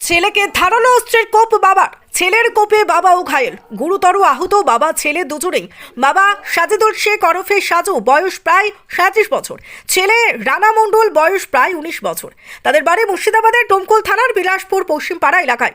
ছেলেকে ধারালো অস্ত্রের কোপ বাবার, ছেলের কোপে বাবাও ঘায়েল গুরুতর আহত বাবা, ছেলে দুজনেই। বাবা সাজেদুল শেখ ওরফে সাজু, বয়স প্রায় সাঁত্রিশ বছর। ছেলে রানা মণ্ডল, বয়স প্রায় উনিশ বছর। তাদের বাড়ি মুর্শিদাবাদের ডোমকল থানার বিলাসপুর, পশ্চিমপাড়া এলাকায়।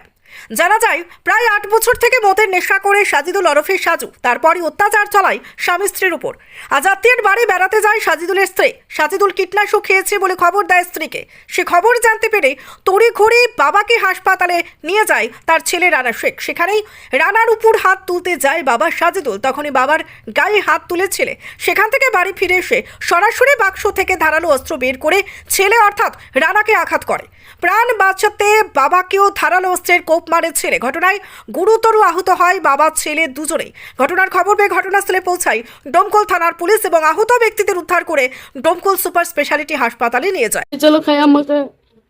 জানা যায়, প্রায় আট বছর থেকে মদের নেশা করে সাজিদুল ওরফে সাজু, তারপরই অত্যাচার চালায় স্বামী স্ত্রীর উপর। আজ আত্মীয়ের বাড়ি বেড়াতে যায় সাজিদুলের স্ত্রী। সাজিদুল কীটনাশক খেয়েছে বলে খবর দেয় স্ত্রীকে। সে খবর জানতে পেরে তড়ি ঘড়ি বাবাকে হাসপাতালে নিয়ে যায় তার ছেলে রানা শেখ। সেখানেই রানার উপর হাত তুলতে যায় বাবা সাজিদুল। তখনই বাবার গায়ে হাত তুলে ছেলে। সেখান থেকে বাড়ি ফিরে এসে সরাসরি বাক্স থেকে ধারালো অস্ত্র বের করে ছেলে অর্থাৎ রানাকে আঘাত করে। প্রাণ বাঁচাতে বাবাকেও ধারালো অস্ত্রের কোপ মারে ছেলে ঘটনায় গুরুতর আহত হয় বাবা ছেলে দুজনেই। ঘটনার খবর পেয়ে ঘটনাস্থলে পৌঁছায় ডোমকল থানার পুলিশ এবং আহত ব্যক্তিদের উদ্ধার করে ডোমকল সুপার স্পেশালিটি হাসপাতালে নিয়ে যায়। চলো খাই আমাকে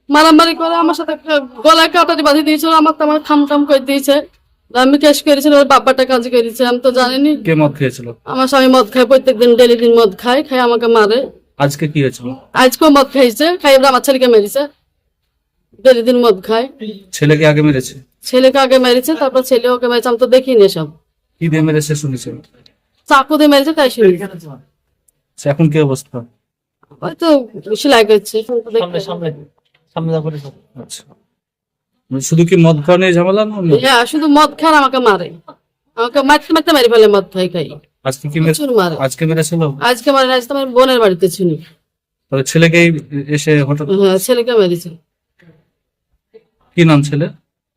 মারামারি করে আমার সাথে গলায় কাটারি বাঁধি দিয়েছিল আমার তো আমার খাম টাম করে দিয়েছে। আমি ক্যাশ করেছিল ওর বাবাটা কাজ করেছে আমি তো জানিনি। কে মদ খেয়েছিল? আমার স্বামী মদ খায় প্রত্যেকদিন ডেলি দিন মদ খায় খাই আমাকে মারে। আজকে কি হয়েছিল? আজকেও মদ খাইছে খাই আমার ছেলেকে মেরেছে। ডেলি দিন মদ খায়। ছেলেকে আগে মেরেছে? ছেলেকে আগে মেরেছে তারপর ছেলে ওকে মেরেছে আমি তো দেখিনি সব কি দিয়ে মেরেছে শুনেছিল চাকু দিয়ে মেরেছে তাই শুনি এখন কি অবস্থা? হয়তো সেলাই করছে আচ্ছা। মানে শুধু কি মদ খাওয়া নিয়ে ঝামেলা না হ্যাঁ শুধু মদ খায় আমাকে মারে। আমাকে মারতে মারতে মেরে ফেলে মদ খাই খাই। আজকে কি মেরে- আজকে মেরেছিল? আজকে মারে আজকে আমার বোনের বাড়িতে ছিল। তবে ছেলেকে এসে হঠাৎ হ্যাঁ ছেলেকে মেরেছে কি নাম ছেলে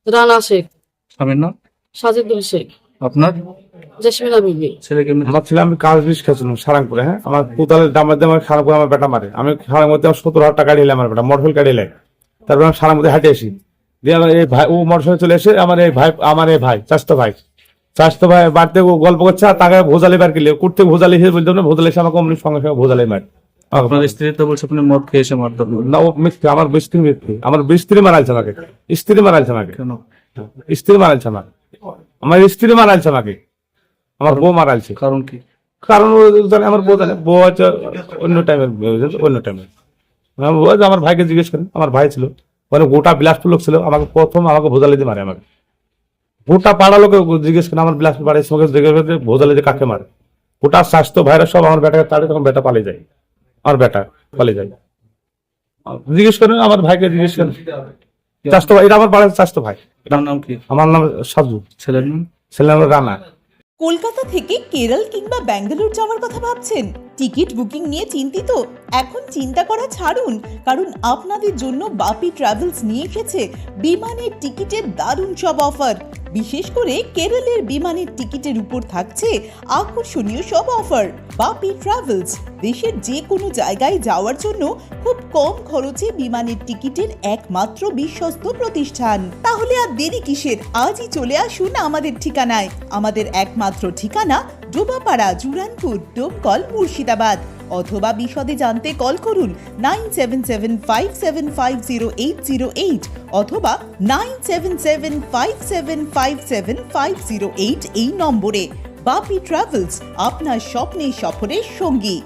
রানা শেখ। স্বামীর নাম? সাজিদুল শেখ। আপনার? জেসমিনা বিবি। ছেলেকে আমার ছেলে আমি কাজ বিষ খাচ্ছিলাম সারাংপুরে হ্যাঁ? আমার কোদালের দাম দিয়ে আমার সারাংপুরে আমার বেটা মারে। আমি মধ্যে আমার সত্তর হাজার টাকা আমার বেটা মোটরসাইকেল কাটিয়ে তারপর আমি সারাং মধ্যে হাঁটে আসি। দিয়ে আমার এই ভাই ও মোটরসাইকেল চলে এসে আমার এই ভাই আমার এই ভাই চাষতো ভাই। চাষতো ভাই বাড়িতে গল্প করছে আর তাকে ভোজালি বার কিলে করতে ভোজালি হিসেবে বলতে ভোজালি এসে আমাকে অমনি সঙ্গে সঙ্গে ভোজালি মার। আপনার স্ত্রী তো বলছে আপনি মদ খেয়ে এসে মারতে না ও মিথ্যে। আমার স্ত্রী মিথ্যে। আমার স্ত্রী মারাইছে আমাকে। স্ত্রী মারাইছে আমাকে। কেন? স্ত্রী মারাইছে আমাকে। আমার স্ত্রী মারাইছে আমাকে। আমার বউ মারাইছে। কারণ কি? কারণ আমার বউ জানে বউ হচ্ছে অন্য টাইমের অন্য টাইমে আমার ভাইকে জিজ্ঞেস করেন আমার ভাই ছিল। মানে গোটা বিলাসপুর লোক ছিল। আমাকে প্রথম আমাকে ভোজালি দিয়ে মারে আমাকে। গোটা পাড়া লোকে জিজ্ঞেস করেন আমার বিলাসপুর বাড়ির সঙ্গে জিজ্ঞেস করে ভোজালি দিয়ে কাকে মারে? গোটা স্বাস্থ্য ভাইরা সব আমার বেটাকে তাড়ে তখন বেটা পালিয়ে যায়। আমার বেটা পালিয়ে যায় জিজ্ঞেস করেন আমার ভাইকে জিজ্ঞেস করেন। স্বাস্থ্য ভাই এটা আমার বাড়ির স্বাস্থ্য ভাই। এটার নাম কি? আমার নাম সাজু। ছেলের নাম? ছেলে নাম রানা। কলকাতা থেকে কেরল কিংবা ব্যাঙ্গালোর যাওয়ার কথা ভাবছেন? টিকিট বুকিং নিয়ে চিন্তিত? এখন চিন্তা করা ছাড়ুন কারণ আপনাদের জন্য বাপি ট্রাভেলস নিয়ে এসেছে বিমানের টিকিটের দারুণ সব অফার। বিশেষ করে কেরলের বিমানের টিকিটের উপর থাকছে আকর্ষণীয় সব অফার। বাপি ট্রাভেলস, দেশের যে কোনো জায়গায় যাওয়ার জন্য খুব কম খরচে বিমানের টিকিটের একমাত্র বিশ্বস্ত প্রতিষ্ঠান। তাহলে আর দেরি কিসের? আজই চলে আসুন আমাদের ঠিকানায়। আমাদের একমাত্র ঠিকানা ডোবাপাড়া, জুরানপুর, ডোমকল, মুর্শিদাবাদ। অথবা বিশদে জানতে কল করুন nine seven seven five seven five zero eight zero eight অথবা nine seven seven five seven five seven five zero eight এই নম্বরে। বাপি ট্রাভেলস, আপনার স্বপ্নের সফরের সঙ্গী।